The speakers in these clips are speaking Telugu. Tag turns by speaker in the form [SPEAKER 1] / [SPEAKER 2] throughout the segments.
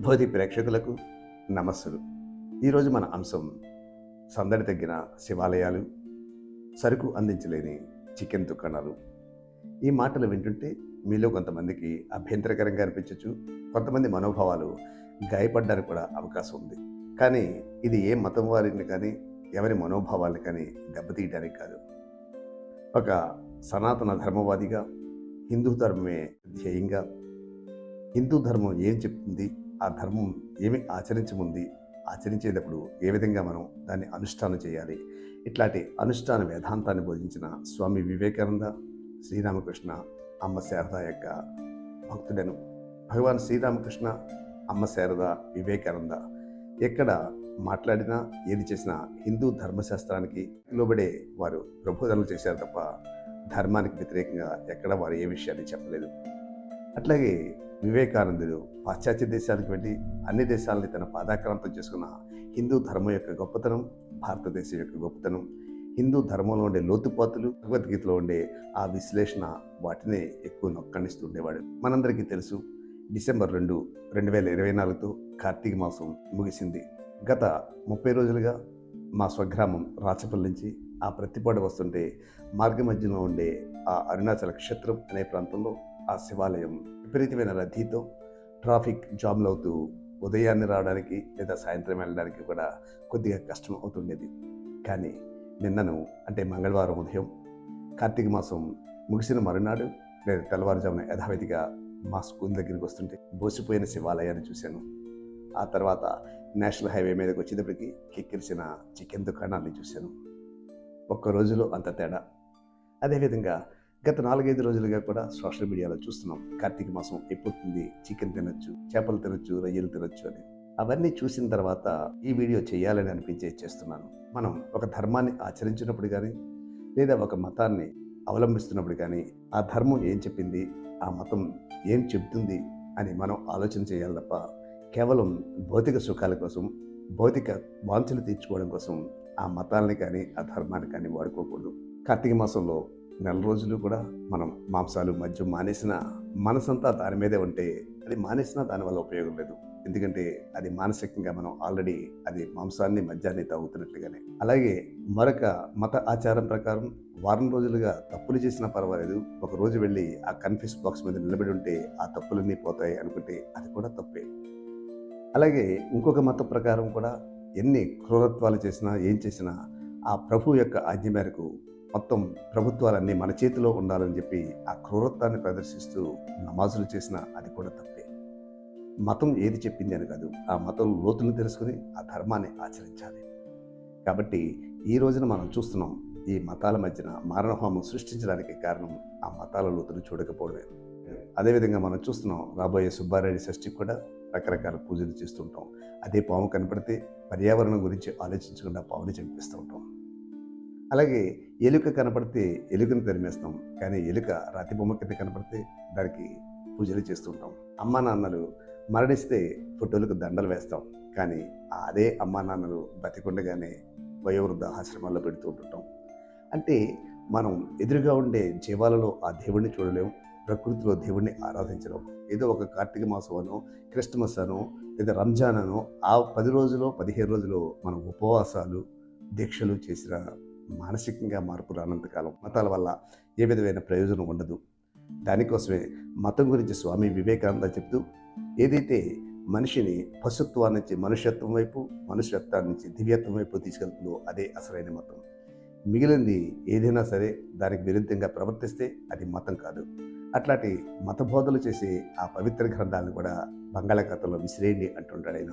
[SPEAKER 1] భోధి ప్రేక్షకులకు నమస్సులు. ఈరోజు మన అంశం సందడి తగ్గిన శివాలయాలు సరుకు అందించలేని చికెన్ దుకాణాలు. ఈ మాటలు వింటుంటే మీలో కొంతమందికి అభ్యంతరకరంగా అనిపించవచ్చు కొంతమంది మనోభావాలు గాయపడడానికి కూడా అవకాశం ఉంది. కానీ ఇది ఏ మతం వారిని కానీ ఎవరి మనోభావాలను కానీ దెబ్బతీయడానికి కాదు. ఒక సనాతన ధర్మవాదిగా హిందూ ధర్మమే ధ్యేయంగా హిందూ ధర్మం ఏం చెప్తుంది ఆ ధర్మం ఏమి ఆచరించముంది? ఆచరించేటప్పుడు ఏ విధంగా మనం దాన్ని అనుష్ఠానం చేయాలి? ఇట్లాంటి అనుష్ఠాన వేదాంతాన్ని బోధించిన స్వామి వివేకానంద శ్రీరామకృష్ణ అమ్మ శారద యొక్క భక్తుడను భగవాన్ శ్రీరామకృష్ణ అమ్మ శారద వివేకానంద ఎక్కడ మాట్లాడినా ఏది చేసినా హిందూ ధర్మశాస్త్రానికి లోబడే వారు ప్రబోధనలు చేశారు తప్ప ధర్మానికి వ్యతిరేకంగా ఎక్కడ వారు ఏ విషయాన్ని చెప్పలేదు. అట్లాగే వివేకానందుడు పాశ్చాత్య దేశాలకు వెళ్ళి అన్ని దేశాలని తన పాదాక్రాంతం చేసుకున్న హిందూ ధర్మం యొక్క గొప్పతనం భారతదేశం యొక్క గొప్పతనం హిందూ ధర్మంలో ఉండే లోతుపాతులు భగవద్గీతలో ఉండే ఆ విశ్లేషణ వాటినే ఎక్కువ నొక్కనిస్తూ ఉండేవాడు. మనందరికీ తెలుసు డిసెంబర్ రెండు రెండు వేల ఇరవై నాలుగుతో కార్తీక మాసం ముగిసింది. గత ముప్పై రోజులుగా మా స్వగ్రామం రాచపల్లి నుంచి ఆ ప్రతిపాడు వస్తుంటే మార్గ మధ్యలో ఉండే ఆ అరుణాచల క్షేత్రం అనే ప్రాంతంలో ఆ శివాలయం విపరీతమైన రద్దీతో ట్రాఫిక్ జామ్లు అవుతూ ఉదయాన్నే రావడానికి లేదా సాయంత్రం వెళ్ళడానికి కూడా కొద్దిగా కష్టం అవుతుండేది. కానీ నిన్నను అంటే మంగళవారం ఉదయం కార్తీక మాసం ముగిసిన మరునాడు లేదా తెల్లవారుజామున యథావిధిగా మా స్కూల్ దగ్గరికి వస్తుంటే బోసిపోయిన శివాలయాన్ని చూశాను. ఆ తర్వాత నేషనల్ హైవే మీదకి వచ్చేటప్పటికి కిక్కిరిసిన చికెన్ దుకాణాన్ని చూశాను. ఒక్క రోజులో అంత తేడా. అదేవిధంగా గత నాలుగైదు రోజులుగా కూడా సోషల్ మీడియాలో చూస్తున్నాం. కార్తీక మాసం అయిపోతుంది చికెన్ తినొచ్చు చేపలు తినొచ్చు రొయ్యలు తినొచ్చు అని. అవన్నీ చూసిన తర్వాత ఈ వీడియో చేయాలని అనిపించే చేస్తున్నాను. మనం ఒక ధర్మాన్ని ఆచరించినప్పుడు కానీ లేదా ఒక మతాన్ని అవలంబిస్తున్నప్పుడు కానీ ఆ ధర్మం ఏం చెప్పింది? ఆ మతం ఏం చెప్తుంది అని మనం ఆలోచన చేయాలి తప్ప కేవలం భౌతిక సుఖాల కోసం భౌతిక వాంఛలు తీర్చుకోవడం కోసం ఆ మతాలని కానీ ఆ ధర్మాన్ని కానీ వాడుకోకూడదు. కార్తీక మాసంలో నెల రోజులు కూడా మనం మాంసాలు మద్యం మానేసిన మనసంతా దాని మీదే ఉంటే అది మానేసినా దానివల్ల ఉపయోగం లేదు. ఎందుకంటే అది మానసికంగా మనం ఆల్రెడీ అది మాంసాన్ని మద్యాన్ని తాగుతున్నట్లుగానే. అలాగే మరొక మత ఆచారం ప్రకారం వారం రోజులుగా తప్పులు చేసినా పర్వాలేదు. ఒక రోజు వెళ్ళి ఆ కన్ఫ్యూస్ బాక్స్ మీద నిలబడి ఉంటే ఆ తప్పులన్నీ పోతాయి అనుకుంటే అది కూడా తప్పే. అలాగే ఇంకొక మతం ప్రకారం కూడా ఎన్ని క్రూరత్వాలు చేసినా ఏం చేసినా ఆ ప్రభు యొక్క ఆజ్ఞ మేరకు మొత్తం ప్రభుత్వాలన్నీ మన చేతిలో ఉండాలని చెప్పి ఆ క్రూరత్వాన్ని ప్రదర్శిస్తూ నమాజులు చేసిన అది కూడా తప్పే. మతం ఏది చెప్పింది అని కాదు ఆ మతం లోతులు తెలుసుకుని ఆ ధర్మాన్ని ఆచరించాలి. కాబట్టి ఈ రోజున మనం చూస్తున్నాం ఈ మతాల మధ్యన మారణహోమం సృష్టించడానికి కారణం ఆ మతాల లోతులు చూడకపోవడమే. అదేవిధంగా మనం చూస్తున్నాం రాబోయే సుబ్బారెడ్డి షష్ఠికి కూడా రకరకాల పూజలు చేస్తుంటాం. అదే పాము కనపడితే పర్యావరణం గురించి ఆలోచించకుండా పాముని చంపిస్తూ ఉంటాం. అలాగే ఎలుక కనపడితే ఎలుకను తరిమేస్తాం. కానీ ఎలుక రాతి బొమ్మ కింద కనపడితే దానికి పూజలు చేస్తుంటాం అమ్మా నాన్నలు మరణిస్తే ఫోటోలకు దండలు వేస్తాం. కానీ అదే అమ్మా నాన్నలు బతికుండగానే వయోవృద్ధ ఆశ్రమాల్లో పెడుతూ ఉంటుంటాం. అంటే మనం ఎదురుగా ఉండే జీవాలలో ఆ దేవుణ్ణి చూడలేం ప్రకృతిలో దేవుణ్ణి ఆరాధించడం ఏదో ఒక కార్తీక మాసం అనో క్రిస్టమస్ అనో లేదా రంజాన్ అనో ఆ పది రోజులు పదిహేను రోజులు మనం ఉపవాసాలు దీక్షలు చేసిన మానసికంగా మార్పు రానంతకాలం మతాల వల్ల ఏ విధమైన ప్రయోజనం ఉండదు. దానికోసమే మతం గురించి స్వామి వివేకానంద చెప్తూ ఏదైతే మనిషిని పశుత్వం నుంచి మనుష్యత్వం వైపు మనుష్యత్వం నుంచి దివ్యత్వం వైపు తీసుకెళ్తుందో అదే అసలైన మతం. మిగిలింది ఏదైనా సరే దానికి విరుద్ధంగా ప్రవర్తిస్తే అది మతం కాదు. అట్లాంటి మత బోధలు చేసే ఆ పవిత్ర గ్రంథాలను కూడా బంగాళాఖాతంలో విసిరేయండి అంటుంటాడు ఆయన.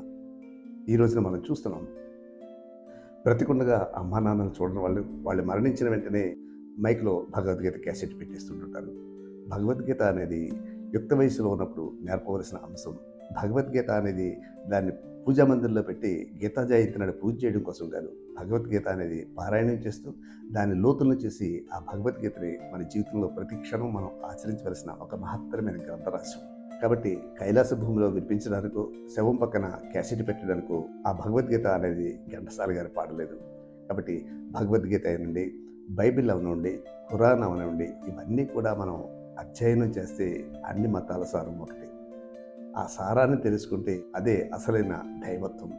[SPEAKER 1] ఈ రోజున మనం చూస్తున్నాం బ్రతికుండగా అమ్మా నాన్నలు చూడడం వాళ్ళు వాళ్ళు మరణించిన వెంటనే మైక్లో భగవద్గీత క్యాసెట్ పెట్టేస్తుంటుంటారు. భగవద్గీత అనేది యుక్త వయసులో ఉన్నప్పుడు నేర్పవలసిన అంశం. భగవద్గీత అనేది దాన్ని పూజా మందిర్లో పెట్టి గీతా జయంతి నాడు పూజ చేయడం కోసం కాదు. భగవద్గీత అనేది పారాయణం చేస్తూ దాని లోతులను చేసి ఆ భగవద్గీతని మన జీవితంలో ప్రతి క్షణం మనం ఆచరించవలసిన ఒక మహత్తరమైన గ్రంథరాశం కాబట్టి కైలాస భూమిలో వినిపించడానికో శవం పక్కన క్యాసెట్ పెట్టడానికో ఆ భగవద్గీత అనేది ఘంటసాల గారు పాడలేదు కాబట్టి భగవద్గీత అయినండి బైబిల్ అవనండి ఖురాన్ అవనండి ఇవన్నీ కూడా మనం అధ్యయనం చేస్తే అన్ని మతాల సారం ఒకటి. ఆ సారాన్ని తెలుసుకుంటే అదే అసలైన దైవత్వం.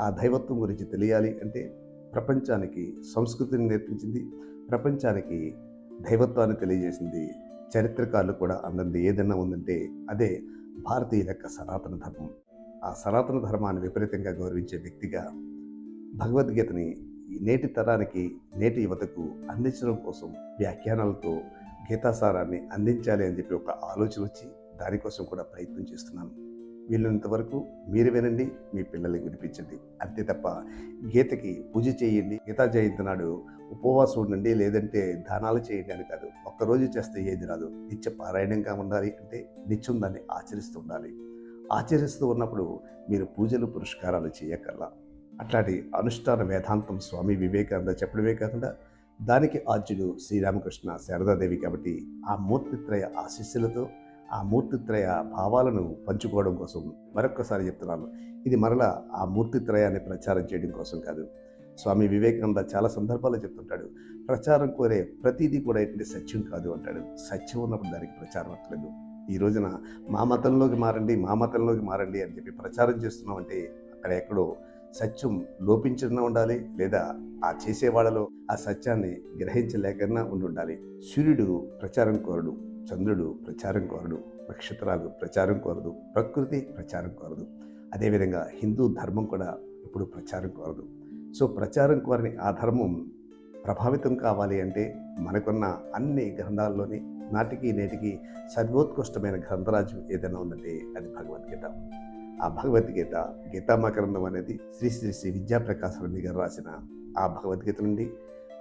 [SPEAKER 1] ఆ దైవత్వం గురించి తెలియాలి అంటే ప్రపంచానికి సంస్కృతిని నేర్పించింది ప్రపంచానికి దైవత్వాన్ని తెలియజేసింది చరిత్రకారులు కూడా అన్నది ఏదైనా ఉందంటే అదే భారతీయుల యొక్క సనాతన ధర్మం. ఆ సనాతన ధర్మాన్ని విపరీతంగా గౌరవించే వ్యక్తిగా భగవద్గీతని నేటి తరానికి నేటి యువతకు అందించడం కోసం వ్యాఖ్యానాలతో గీతాసారాన్ని అందించాలి అని చెప్పి ఒక ఆలోచన వచ్చి దానికోసం కూడా ప్రయత్నం చేస్తున్నాను. వీళ్ళంత వరకు మీరు వినండి మీ పిల్లలకి వినిపించండి. అంతే తప్ప గీతకి పూజ చేయండి. గీతా జయంతి నాడు ఉపవాసం ఉండండి లేదంటే దానాలు చేయండి అని కాదు. ఒక్కరోజు చేస్తే ఏది రాదు. నిత్య పారాయణంగా ఉండాలి అంటే నిత్యం దాన్ని ఆచరిస్తూ ఉండాలి. ఆచరిస్తూ ఉన్నప్పుడు మీరు పూజలు పురస్కారాలు చేయకల్లా అట్లాంటి అనుష్ఠాన వేదాంతం స్వామి వివేకానంద చెప్పడమే కాకుండా దానికి ఆద్యుడు శ్రీరామకృష్ణ శారదాదేవి కాబట్టి ఆ మూర్తిత్రయ ఆశీస్సులతో ఆ మూర్తిత్రయ భావాలను పంచుకోవడం కోసం మరొక్కసారి చెప్తున్నాను. ఇది మరలా ఆ మూర్తిత్రయాన్ని ప్రచారం చేయడం కోసం కాదు. స్వామి వివేకానంద చాలా సందర్భాల్లో చెప్తుంటాడు ప్రచారం కోరే ప్రతిదీ కూడా ఏంటంటే సత్యం కాదు అంటాడు. సత్యం ఉన్నప్పుడు దానికి ప్రచారం అట్లేదు ఈ రోజున మా మతంలోకి మారండి మా మతంలోకి మారండి అని చెప్పి ప్రచారం చేస్తున్నామంటే అక్కడ ఎక్కడో సత్యం లోపించిన ఉండాలి లేదా ఆ చేసేవాళ్ళలో ఆ సత్యాన్ని గ్రహించలేకన్నా ఉండి ఉండాలి. సూర్యుడు ప్రచారం కోరడు. చంద్రుడు ప్రచారం కోరడు నక్షత్రాలు ప్రచారం కోరదు ప్రకృతి ప్రచారం కోరదు. అదేవిధంగా హిందూ ధర్మం కూడా ఇప్పుడు ప్రచారం కోరదు. సో ప్రచారం కోరని ఆ ధర్మం ప్రభావితం కావాలి అంటే మనకున్న అన్ని గ్రంథాల్లోని నాటికి నేటికి సర్వోత్కృష్టమైన గ్రంథరాజు ఏదైనా ఉందంటే అది భగవద్గీత. ఆ భగవద్గీత గీతామకరణం అనేది శ్రీ శ్రీ శ్రీ విద్యాప్రకాశ్ గారు రాసిన ఆ భగవద్గీత నుండి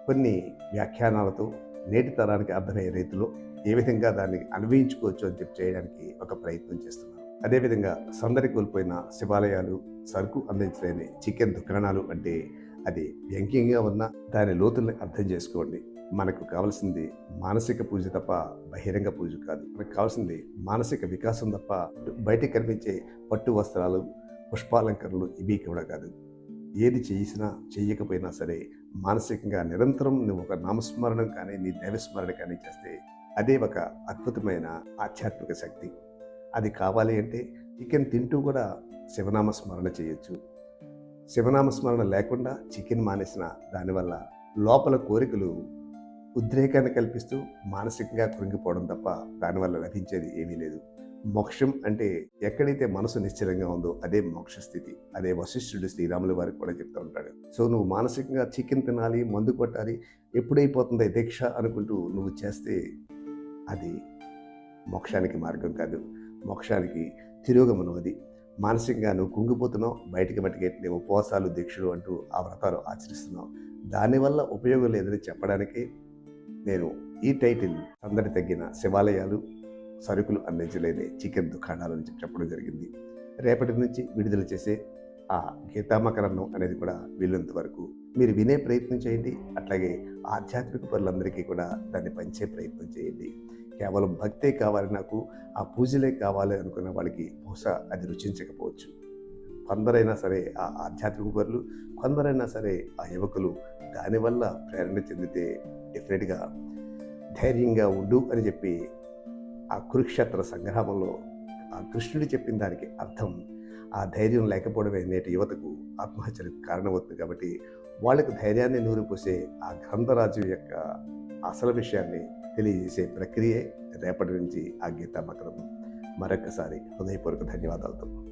[SPEAKER 1] కొన్ని వ్యాఖ్యానాలతో నేటి తరానికి అర్థమయ్యే రీతిలో ఏ విధంగా దాన్ని అన్వయించుకోవచ్చు అని చెప్పి చేయడానికి ఒక ప్రయత్నం చేస్తున్నాను. అదేవిధంగా సందడి కోల్పోయిన శివాలయాలు సరుకు అందించలేని చికెన్ దుకాణాలు అంటే అది వ్యంగ్యంగా ఉన్న దాని లోతుల్ని అర్థం చేసుకోండి. మనకు కావాల్సింది మానసిక పూజ తప్ప బహిరంగ పూజ కాదు. మనకు కావాల్సింది మానసిక వికాసం తప్ప బయటికి కనిపించే పట్టు వస్త్రాలు పుష్పాలంకరణలు ఇవి కూడా కాదు. ఏది చేసినా చేయకపోయినా సరే మానసికంగా నిరంతరం నువ్వు ఒక నామస్మరణం కానీ నీ దైవస్మరణ కానీ చేస్తే అదే ఒక అద్భుతమైన ఆధ్యాత్మిక శక్తి. అది కావాలి అంటే చికెన్ తింటూ కూడా శివనామ స్మరణ చేయొచ్చు. శివనామ స్మరణ లేకుండా చికెన్ మానేసిన దానివల్ల లోపల కోరికలు ఉద్రేకాన్ని కల్పిస్తూ మానసికంగా కృంగిపోవడం తప్ప దానివల్ల లభించేది ఏమీ లేదు. మోక్షం అంటే ఎక్కడైతే మనసు నిశ్చలంగా ఉందో అదే మోక్ష స్థితి. అదే వశిష్ఠుడు శ్రీరాములు వారికి కూడా చెప్తూ ఉంటాడు. సో నువ్వు మానసికంగా చికెన్ తినాలి మందు కొట్టాలి ఎప్పుడైపోతుందో దీక్ష అనుకుంటూ నువ్వు చేస్తే అది మోక్షానికి మార్గం కాదు. మోక్షానికి తిరోగమనం అది. మానసికంగా నువ్వు కుంగిపోతున్నావు బయటికి బయటికి ఉపవాసాలు దీక్షలు అంటూ ఆ వ్రతాలు ఆచరిస్తున్నావు దానివల్ల ఉపయోగం లేదని చెప్పడానికి నేను ఈ టైటిల్ అందరి తగ్గిన శివాలయాలు సరుకులు అందించలేని చికెన్ దుకాణాలు అని చెప్పడం జరిగింది. రేపటి నుంచి విడుదల చేసే ఆ గీతామకరణం అనేది కూడా వీళ్ళంత వరకు మీరు వినే ప్రయత్నం చేయండి. అట్లాగే ఆధ్యాత్మిక పనులందరికీ కూడా దాన్ని పంచే ప్రయత్నం చేయండి. కేవలం భక్తే కావాలి నాకు ఆ పూజలే కావాలి అనుకున్న వాళ్ళకి బహుశా అది రుచించకపోవచ్చు. కొందరైనా సరే ఆ ఆధ్యాత్మిక పనులు కొందరైనా సరే ఆ యువకులు దానివల్ల ప్రేరణ చెందితే డెఫినెట్గా ధైర్యంగా ఉండు అని చెప్పి ఆ కురుక్షేత్ర సంగ్రామంలో ఆ కృష్ణుడు చెప్పిన దానికి అర్థం ఆ ధైర్యం లేకపోవడమే నేటి యువతకు ఆత్మహత్యలకు కారణమవుతుంది కాబట్టి వాళ్ళకు ధైర్యాన్ని నూరిపోసే ఆ గ్రంథరాజు యొక్క అసలు విషయాన్ని తెలియజేసే ప్రక్రియే రేపటి నుంచి ఆ గీతా మకరం మరొకసారి హృదయపూర్వక ధన్యవాదాలతో.